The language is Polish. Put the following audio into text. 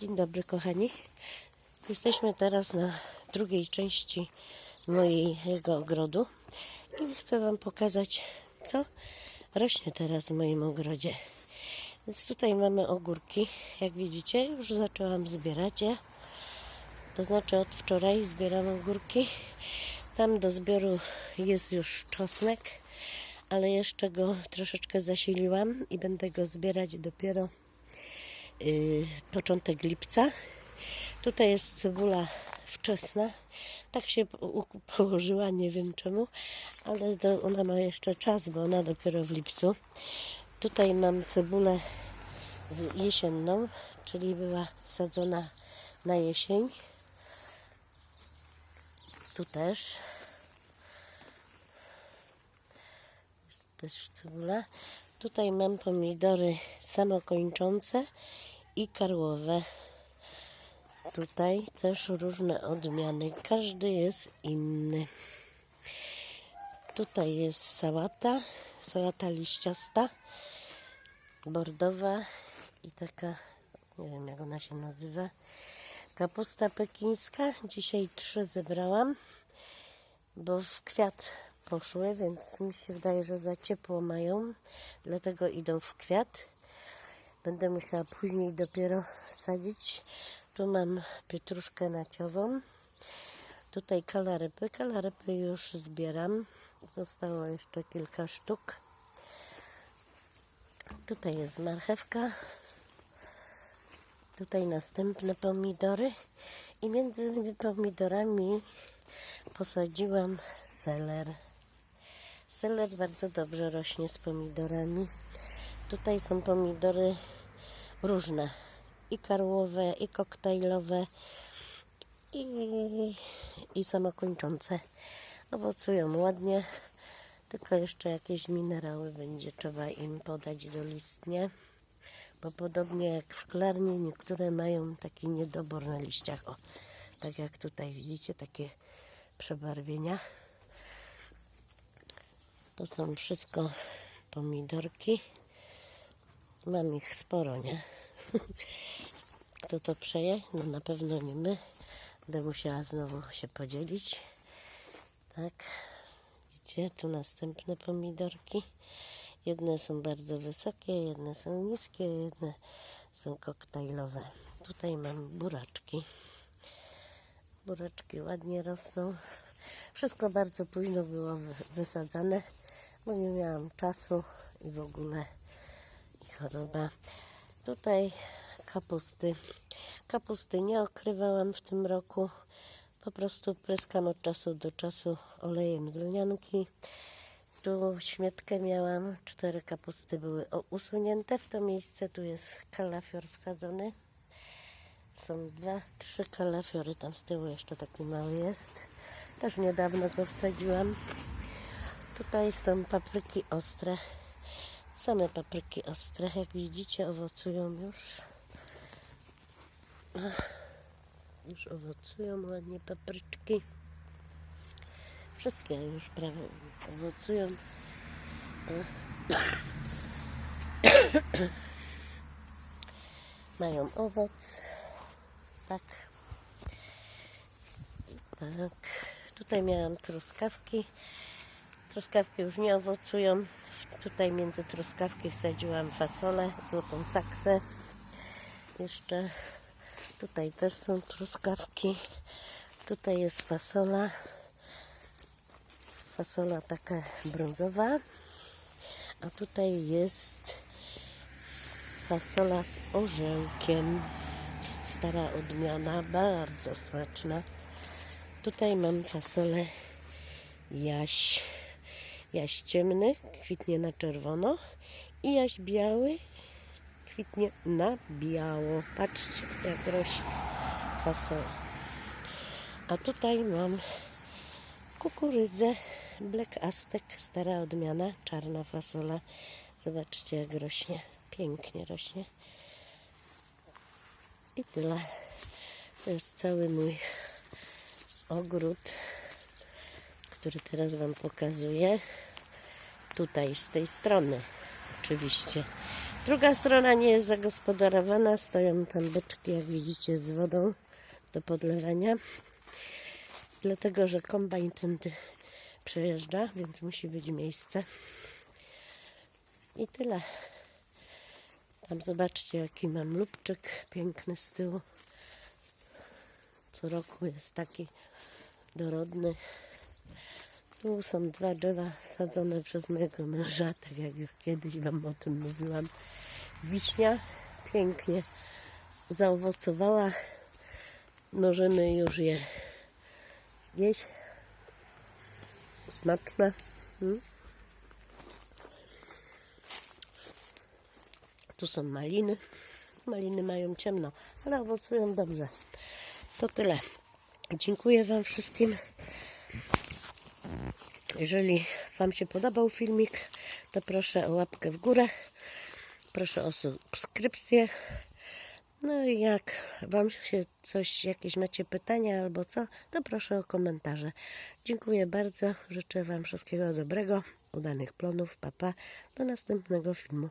Dzień dobry kochani. Jesteśmy teraz na drugiej części mojego ogrodu i chcę Wam pokazać, co rośnie teraz w moim ogrodzie. Więc tutaj mamy ogórki. Jak widzicie, już zaczęłam zbierać je. To znaczy od wczoraj zbieram ogórki. Tam do zbioru jest już czosnek, ale jeszcze go troszeczkę zasiliłam i będę go zbierać dopiero początek lipca. Tutaj jest cebula wczesna. Tak się położyła, nie wiem czemu, ale to ona ma jeszcze czas, bo ona dopiero w lipcu. Tutaj mam cebulę z jesienną, czyli była sadzona na jesień. Tu też. Jest też cebula. Tutaj mam pomidory samokończące i karłowe. Tutaj też różne odmiany. Każdy jest inny. Tutaj jest sałata, sałata liściasta, bordowa i taka, nie wiem jak ona się nazywa, kapusta pekińska. Dzisiaj trzy zebrałam, bo w kwiat poszły, więc mi się wydaje, że za ciepło mają, dlatego idą w kwiat. Będę musiała później dopiero sadzić. Tu mam pietruszkę naciową. Tutaj kalarypy. Kalarypy już zbieram. Zostało jeszcze kilka sztuk. Tutaj jest marchewka. Tutaj następne pomidory. I między pomidorami posadziłam seler. Seler bardzo dobrze rośnie z pomidorami. Tutaj są pomidory różne. I karłowe, i koktajlowe, i, i samokończące. Owocują ładnie, tylko jeszcze jakieś minerały będzie trzeba im podać dolistnie. Bo podobnie jak w szklarni, niektóre mają taki niedobór na liściach. O, tak jak tutaj widzicie, takie przebarwienia. To są wszystko pomidorki. Mam ich sporo, nie? Kto to przeje? No na pewno nie my. Będę musiała znowu się podzielić. Tak. Widzicie, tu następne pomidorki. Jedne są bardzo wysokie, jedne są niskie, jedne są koktajlowe. Tutaj mam buraczki. Buraczki ładnie rosną. Wszystko bardzo późno było wy- wysadzane, bo nie miałam czasu i w ogóle choroba. Tutaj kapusty. Kapusty nie okrywałam w tym roku. Po prostu pryskam od czasu do czasu olejem z lnianki. Tu śmietkę miałam. Cztery kapusty były usunięte. W to miejsce tu jest kalafior wsadzony. Są dwa, trzy kalafiory. Tam z tyłu jeszcze taki mały jest. Też niedawno go wsadziłam. Tutaj są papryki ostre. Same papryki ostre, jak widzicie, owocują już. Już owocują ładnie papryczki. Wszystkie już prawie owocują. Mają owoc. Tak. Tak. Tutaj miałam truskawki. Truskawki już nie owocują. Tutaj między truskawki wsadziłam fasolę, złotą saksę. Jeszcze tutaj też są truskawki. Tutaj jest fasola. Fasola taka brązowa. A tutaj jest fasola z orzełkiem. Stara odmiana, bardzo smaczna. Tutaj mam fasolę jaś. Jaś ciemny kwitnie na czerwono i jaś biały kwitnie na biało. Patrzcie, jak rośnie fasola. A tutaj mam kukurydzę Black Aztec, stara odmiana, czarna fasola. Zobaczcie, jak rośnie. Pięknie rośnie. I tyle. To jest cały mój ogród, który teraz Wam pokazuję. Tutaj, z tej strony, oczywiście. Druga strona nie jest zagospodarowana. Stoją tam beczki, jak widzicie, z wodą do podlewania. Dlatego, że kombajn tędy przejeżdża, więc musi być miejsce. I tyle. Tam zobaczcie, jaki mam lubczyk piękny z tyłu. Co roku jest taki dorodny. Tu są dwa drzewa sadzone przez mojego męża, tak jak już kiedyś Wam o tym mówiłam. Wiśnia pięknie zaowocowała. Możemy już je jeść. Smaczne. Mm. Tu są maliny. Maliny mają ciemno, ale owocują dobrze. To tyle. Dziękuję Wam wszystkim. Jeżeli Wam się podobał filmik, to proszę o łapkę w górę. Proszę o subskrypcję. No i jak Wam się coś, jakieś macie pytania albo co, to proszę o komentarze. Dziękuję bardzo. Życzę Wam wszystkiego dobrego, udanych plonów. Papa. Do następnego filmu.